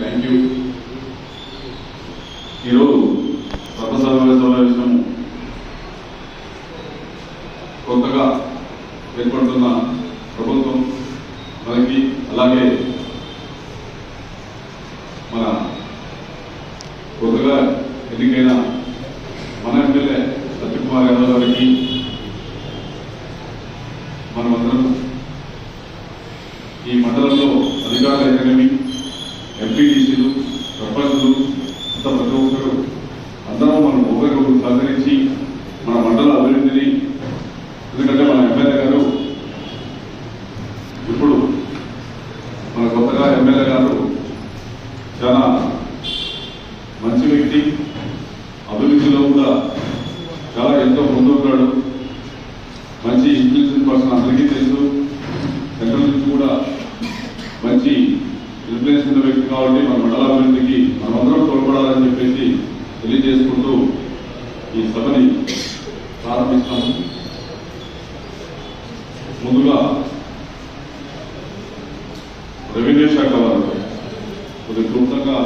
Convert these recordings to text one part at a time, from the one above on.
Thank you ఈరోజు సర్వసభ సమావేశం కొత్తగా ఏర్పడుతున్న ప్రభుత్వం మనకి అలాగే మన కొత్తగా ఎన్నికైన మన ఎమ్మెల్యే సత్యకుమార్ యాదవ్ గారికి మనమందరం ఈ మండలంలో అధికారులు అయితేనేమి ఎంపీటీసీలు సర్పంచులు అంత ప్రతి ఒక్కరు అందరం మనం ఒకరికొకరు సహకరించి మన మండల అభివృద్ధిని ఎందుకంటే మన ఎమ్మెల్యే గారు ఇప్పుడు మన కొత్తగా ఎమ్మెల్యే గారు చాలా మంచి వ్యక్తి అభివృద్ధిలో కూడా చాలా ఎంతో ముందున్నాడు మంచి ఇన్ఫ్లుయెన్స్ పర్సన్ అందరికీ తెలుసు సెంట్రల్ నుంచి కూడా మంచి ఇన్ఫ్లుయెన్స్ ఉన్న వ్యక్తి కాబట్టి మన మండల అభివృద్ధికి మనమందరం తోడ్పడాలని చెప్పేసి తెలియజేసుకుంటూ ఈ సభని ప్రారంభిస్తాము. ముందుగా రెవెన్యూ శాఖ వారు కొద్ది క్లుప్తంగా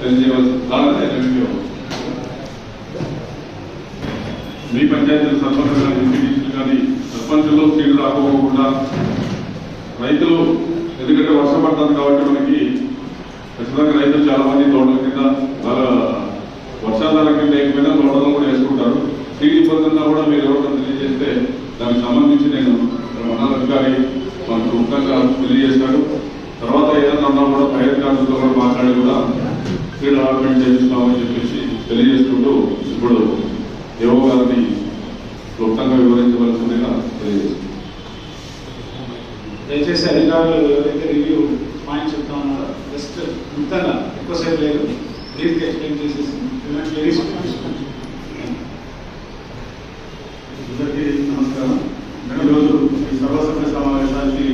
తెలియజేయవలసింది రెవెన్యూ. మీ పంచాయతీల సర్పంచ్ కానీ ఎంపీటీసీలు కానీ సర్పంచుల్లో సీట్లు రాకపోకుండా రైతులు ఎందుకంటే వర్షం పడుతుంది కాబట్టి మనకి ఖచ్చితంగా రైతులు చాలా మంది తోటల కింద వాళ్ళ వర్షాధార కింద లేకపోయినా తోటలు కూడా వేసుకుంటారు. తిరిగి ఇబ్బంది కూడా మీరు ఎవరైనా తెలియజేస్తే దానికి సంబంధించి నేను మండల అధికారి మనకు ముఖ్యంగా తెలియజేస్తాడు. తర్వాత ఏదైనా ఉన్నా కూడా ఫైర్ అధికారులతో కూడా మాట్లాడి కూడా సీడ్ అలాట్మెంట్ చేయిస్తామని చెప్పేసి తెలియజేసుకుంటూ ఇప్పుడు దేవ గారిని క్లుప్తంగా వివరించవలసిందిగా తెలియజేస్తాను దయచేసి అధికారులు ఎవరైతే రివ్యూ పాయింట్స్ చెప్తా ఉన్నారో జస్ట్ మొత్తంగా ఎక్కువసేపు లేదు. బ్రీఫ్గా ఎక్స్ప్లెయిన్ చేసేసి వెరీ అందరికీ నమస్కారం. ఈరోజు ఈ సర్వసభ్య సమావేశానికి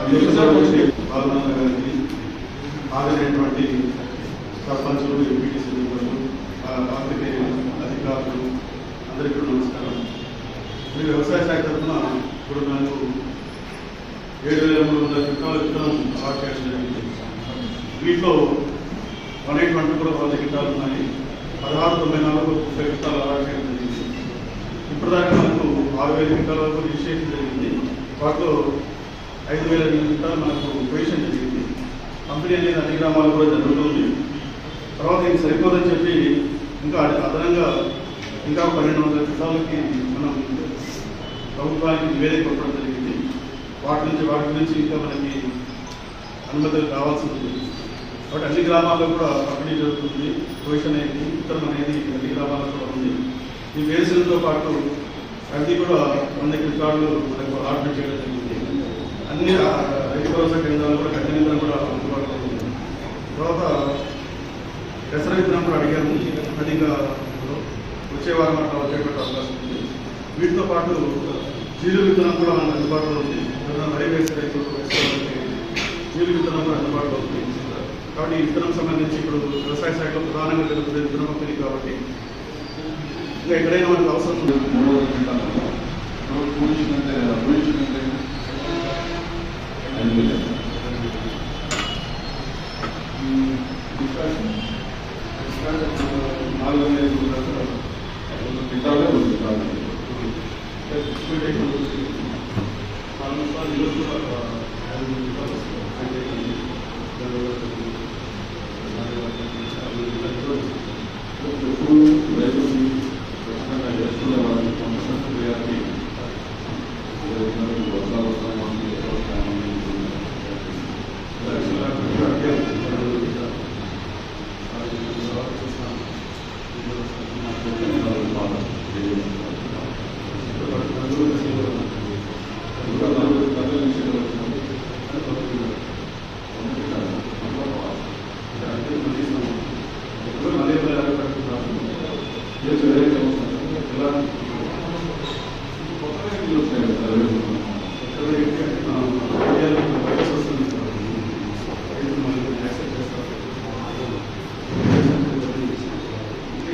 అధ్యక్షుడు బాలనాథ గారికి హాజరైనటువంటి సర్పంచులు ఎంపీటీసీ మెంబర్లు పాత్రికేయులు అధికారులు అందరికీ నమస్కారం. ఈ వ్యవసాయ శాఖ తరఫున ఇప్పుడు నాకు ఏడు వేల మూడు వందల క్వింటాల విత్తనం అలాట్ చేయడం జరిగింది. వీటిలో వన్ ఎయిట్ వన్ కూడా వంద గిట్టాలు ఉన్నాయి. పదహారు తొంభై నాలుగు ముప్పై గిట్టాలు అలాట్ చేయడం జరిగింది. ఇప్పటిదాకా మనకు ఆరు వేల క్వింటాల వరకు రిజిస్ట్రేషన్ జరిగింది. వాటిలో ఐదు వేల ఎనిమిది క్వింటాలు మనకు పొజిషన్ జరిగింది. కంపెనీ అనేది అన్ని గ్రామాలు కూడా జరుగుతుంది తర్వాత ఇది సరిపోదని చెప్పి ఇంకా అదనంగా ఇంకా పన్నెండు వందల క్వింటాలకి మనం ప్రభుత్వానికి నివేదిక పంపడం వాటి నుంచి వాటి గురించి ఇంకా మనకి అనుమతులు కావాల్సి ఉంది కాబట్టి అన్ని గ్రామాల్లో కూడా పంపిణీ జరుగుతుంది. పొజిషన్ అనేది ఉత్తరం అనేది అన్ని గ్రామాల్లో కూడా ఉంది. ఈ వేసులతో పాటు అన్ని కూడా వంద క్వింటాళ్ళు మనకు ఆర్డర్ చేయడం జరిగింది. అన్ని రైతు భరోసా కేంద్రాలు కూడా గడ్డి కూడా అందుబాటులో ఉంది తర్వాత దసరా విత్తనం కూడా అడిగాము. అది ఇంకా వచ్చే వారం అట్లా వచ్చేటువంటి అవకాశం ఉంది. వీటితో పాటు జీలు విత్తనం కూడా మనకు అందుబాటులో ఉంది. ఎవరైనా వరి వేసే రైతులు జీలు విత్తనం కూడా అందుబాటులో ఉంది. కాబట్టి ఈ విత్తనం సంబంధించి ఇప్పుడు వ్యవసాయ శాఖలో ప్రధానంగా జరుగుతుంది విత్తనం పంపిణీ కాబట్టి ఇంకా ఎక్కడైనా మనకు అవసరం నాలుగు వందల ఐదు వందల క్వింటాలే ఉంది క్వింటాలే. ఎప్పుడు రైతులు ఖచ్చితంగా చేస్తున్న వాళ్ళకి పంపిణీ చేయాలి. వర్షాలు వస్తాయి, మనకి ఎక్కడ వస్తాయి,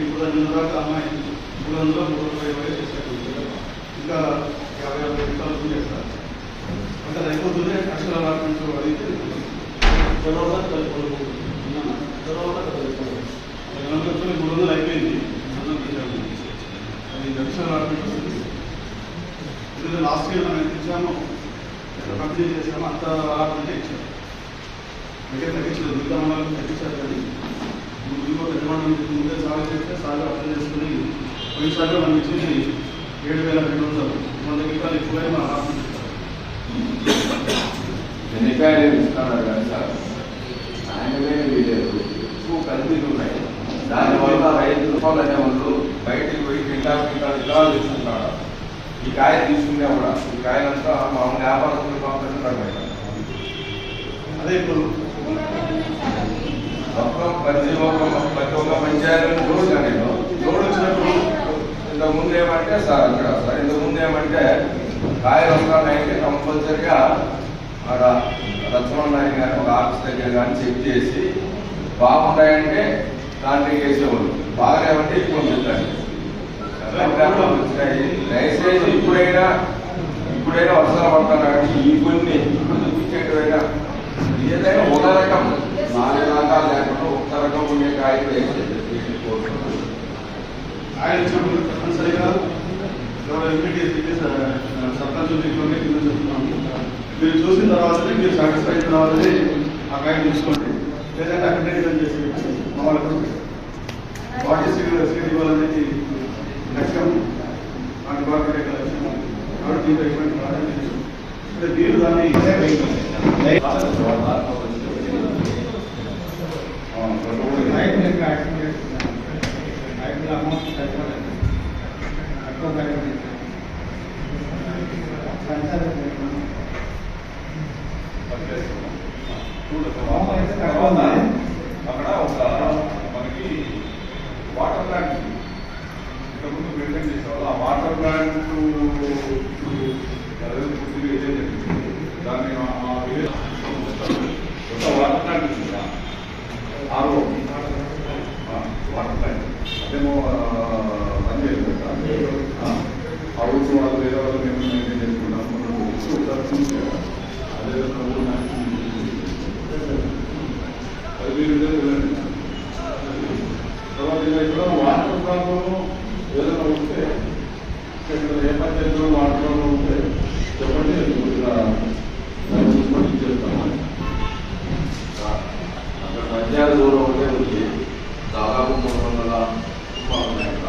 ఇప్పుడు నిన్న దాకా అమ్మాయి మూడు వందల మూడు వందల ఇరవై చేశారు ఇంకా యాభై అరవై నిమిషాలు చేస్తారు అంటే అది అయిపోతుంది అక్షర అలాట్మెంట్ అడిగితే రెండు లక్షలు మూడు వందలు అయిపోయింది. అది దక్షిణ రావడానికి వస్తుంది ఇది లాస్ట్ ఇయర్ మనం ఎంత ఇచ్చాము కంప్లీట్ చేసాము అంత రావాలంటే ఇచ్చాము దగ్గర తగ్గించలేదు మిగతా మండలం తగ్గించారు కానీ ముందు పెద్ద మండలం ముందే సాగు చేస్తే సాగు అర్థం చేసుకుని పోయినసారి మనం ఇచ్చింది ఏడు వేల రెండు వందలు. వంద గీతాలు ఎక్కువైనా మన ఎన్నికాయలు ఇస్తున్నారు కానీ సార్? ఆయనవే వీలేదు ఎక్కువ కల్తీలు ఉన్నాయి. దానివల్ల రైతులు అనే వాళ్ళు బయటికి పోయి కింటా కింటా విత్తనాలు తీసుకుంటున్నారు ఈ కాయ తీసుకునే కూడా. ఈ కాయలంతా మామూలు వ్యాపారస్తులు పంపిస్తున్నారు బయట అదే ఇప్పుడు మొత్తం ప్రతి ఒక్క ప్రతి ఒక్క పంచాయతీని చూడగా నేను లోడ్ వచ్చినప్పుడు ఇంతకు ముందు ఏమంటే సార్ ఇక్కడ సార్ ఇంతకు ముందు ఏమంటే కాయలు వస్తున్నాయంటే కంపల్సరిగా అక్కడ లక్ష్మణ్ నాయక్ గారు ఒక ఆఫీస్ దగ్గర కానీ చెక్ చేసి బాగుంటాయంటే దాంట్లో వేసేవాళ్ళు బాగాలేమంటే ఇప్పుడు పెట్టండి దయచేసి ఇప్పుడైనా ఇప్పుడైనా వర్షాలు పడతాను కాబట్టి ఈ కొన్ని ఇప్పుడు చూపించేటైనా ఏదైనా ఒక రకం నాలుగు రకాలు లేకుండా ఒక రకం ఉండే కాయలు వేసేది. కోరుతున్నాను ఆయన వచ్చినప్పుడు తప్పనిసరిగా ఎవరు ఎంపీటీ సర్పంచ్ ఇంట్లోనే కింద చెప్తున్నాము మీరు చూసిన తర్వాతనే మీరు సాటిస్ఫై అయిన తర్వాతనే ఆ కాయ చూసుకోండి లేదంటే అక్కడే రిటర్న్ చేసి మమ్మల్ని వాట్ ఈస్ సీట్ ఇవ్వాలనేది లక్ష్యం మా డిపార్ట్మెంట్ యొక్క లక్ష్యం కాబట్టి దీంట్లో ఎటువంటి ప్రాధాన్యత లేదు. అంటే మీరు దాన్ని అక్కడ ఒక మనకి వాటర్ ప్లాంట్ ఇంతకుముందు మెయింటైన్ చేసేవాళ్ళు ఆ వాటర్ ప్లాంట్ పూర్తిగా దాన్ని ఆ- విలేజ్ ఒక water plant RO water plant అదేమో పనిచేయలేదు కదా ఆ ఊరు వాళ్ళు వేరే వాళ్ళు మేము మెయింటైన్ తర్వాత ఇక్కడ వాటర్ ప్రాబ్లము ఏదైనా ఉంటే ఇక్కడ ఏ పద్ధతిలో వాటర్ ప్రాబ్లం ఉంటే చెప్పండి ఇలా దాన్ని చూసుకొని ఇచ్చేస్తాము అక్కడ పంచాయతీ దూరం ఉంటే ఉంది దాదాపు మూడు వందల కుటుంబాలు ఉన్నాయి అక్కడ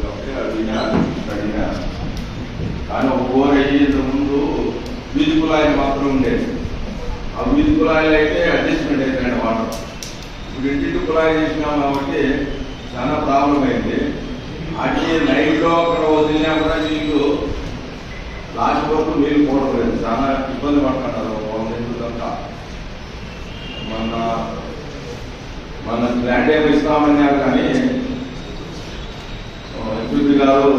కాబట్టి అడిగినా అడిగినా కానీ ఒక ఊరు అయ్యి ముందు వీధి కుళాయిలు మాత్రం ఉండేది. ఆ వీధి కుళాయిలు అయితే అడ్జస్ట్మెంట్ అయిపోయిన వాటర్. ఇప్పుడు ఇంటింటి కుళాయి చేసినాం కాబట్టి చాలా ప్రాబ్లం అయింది. అది నైట్లో అక్కడ వదిలినా కూడా నీళ్ళు లాస్ట్ వరకు నీళ్ళు పోవట్లేదు. చాలా ఇబ్బంది పడుతున్నారు ఎందుకంతా మన మన ల్యాండ్ ఏమి ఇస్తామన్నారు కానీ ఎంపీ గారు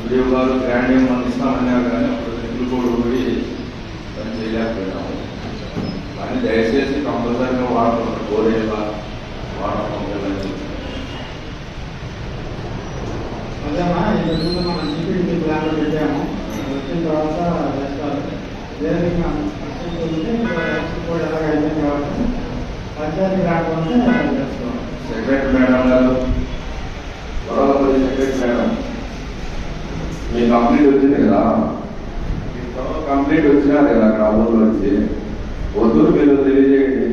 వీడియో గారు గ్రాండ్ ఏం మనం ఇస్తామన్నారు కానీ అప్పుడు నిధులు కూడా పోయి చేయలేకపోయినాము కానీ దయచేసి కంపల్సరీగా వాడతాం కోరేలా వాడటం వెళ్ళండి అదేమా ఇంతకు ముందు మనం జీపీడీ ప్లాన్ పెట్టాము వచ్చిన తర్వాత చేస్తారు వేరే కూడా ఎలాగ అయిపోయింది కాబట్టి పంచాయతీ రాకపోతే చేస్తాం సెక్రటరీ మేడం గారు గొడవపల్లి సెక్రటరీ మేడం మీ కంప్లీట్ వచ్చింది కదా మీ త్వరలో కంప్లీట్ వచ్చినారు ఆ ఊర్లో వచ్చి వద్దు మీరు తెలియజేయండి.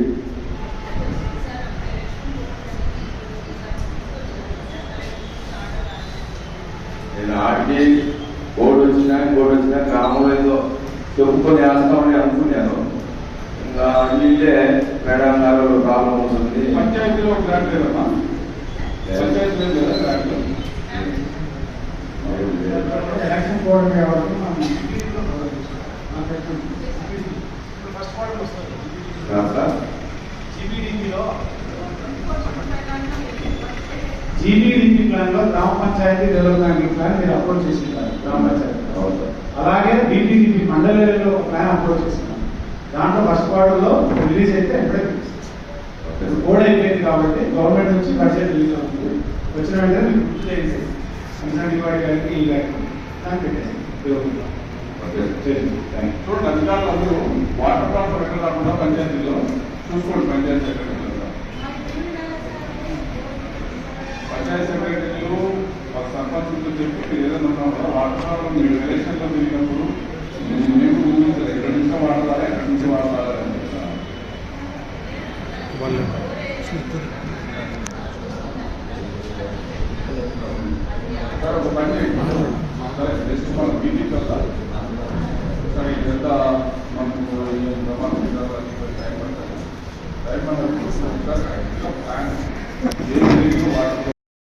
నేను ఆడికి బోర్డు వచ్చినా బోర్డు వచ్చినా గ్రామంలో ఏదో చెప్పుకొని వేస్తామని అనుకున్నాను. ఇంకా వీళ్ళే మేడం గారు ప్రాబ్లం అవుతుంది పంచాయతీలో ఒక గ్రాంట్ లేదమ్మా పంచాయతీ లేదు కదా గ్రాంట్ ఎలక్షన్ కోడ్ కాబట్టి స్థాయిలో గ్రామ పంచాయతీ డెవలప్మెంట్ ఇట్లా మీరు అప్రోచ్ చేసినారు గ్రామ పంచాయతీ. అలాగే బీపీడీపీ మండల ఏరియాలో ఒక ప్లాన్ అప్రోచ్ చేసినాం దాంట్లో ఫస్ట్ క్వార్టర్లో రిలీజ్ అయితే ఎప్పుడైతే కోడ్ అయిపోయింది కాబట్టి గవర్నమెంట్ నుంచి బడ్జెట్ రిలీజ్ అవుతుంది. వచ్చిన వెంటనే మీకు గుర్తు చేసి కన్సర్న్ గారికి ఈ గారికి పంచాయతీలో చూసుకోండి పంచాయతీ పంచాయతీ సెక్రటరీ పరిస్థితులు చెప్పి మీరు ఏదైనా ఉన్నా వాటర్ మీరు ఎలక్షన్లో తిరిగినప్పుడు మేము ఎక్కడి నుంచో వాడతారా ఎక్కడి నుంచి వాడతారా అని సార్ ఒక పని సరే జస్ట్ మన మీటింగ్ వెళ్తాం సరే ఇదంతా మనకు టైం పడుతుంది టైం పడుతుంది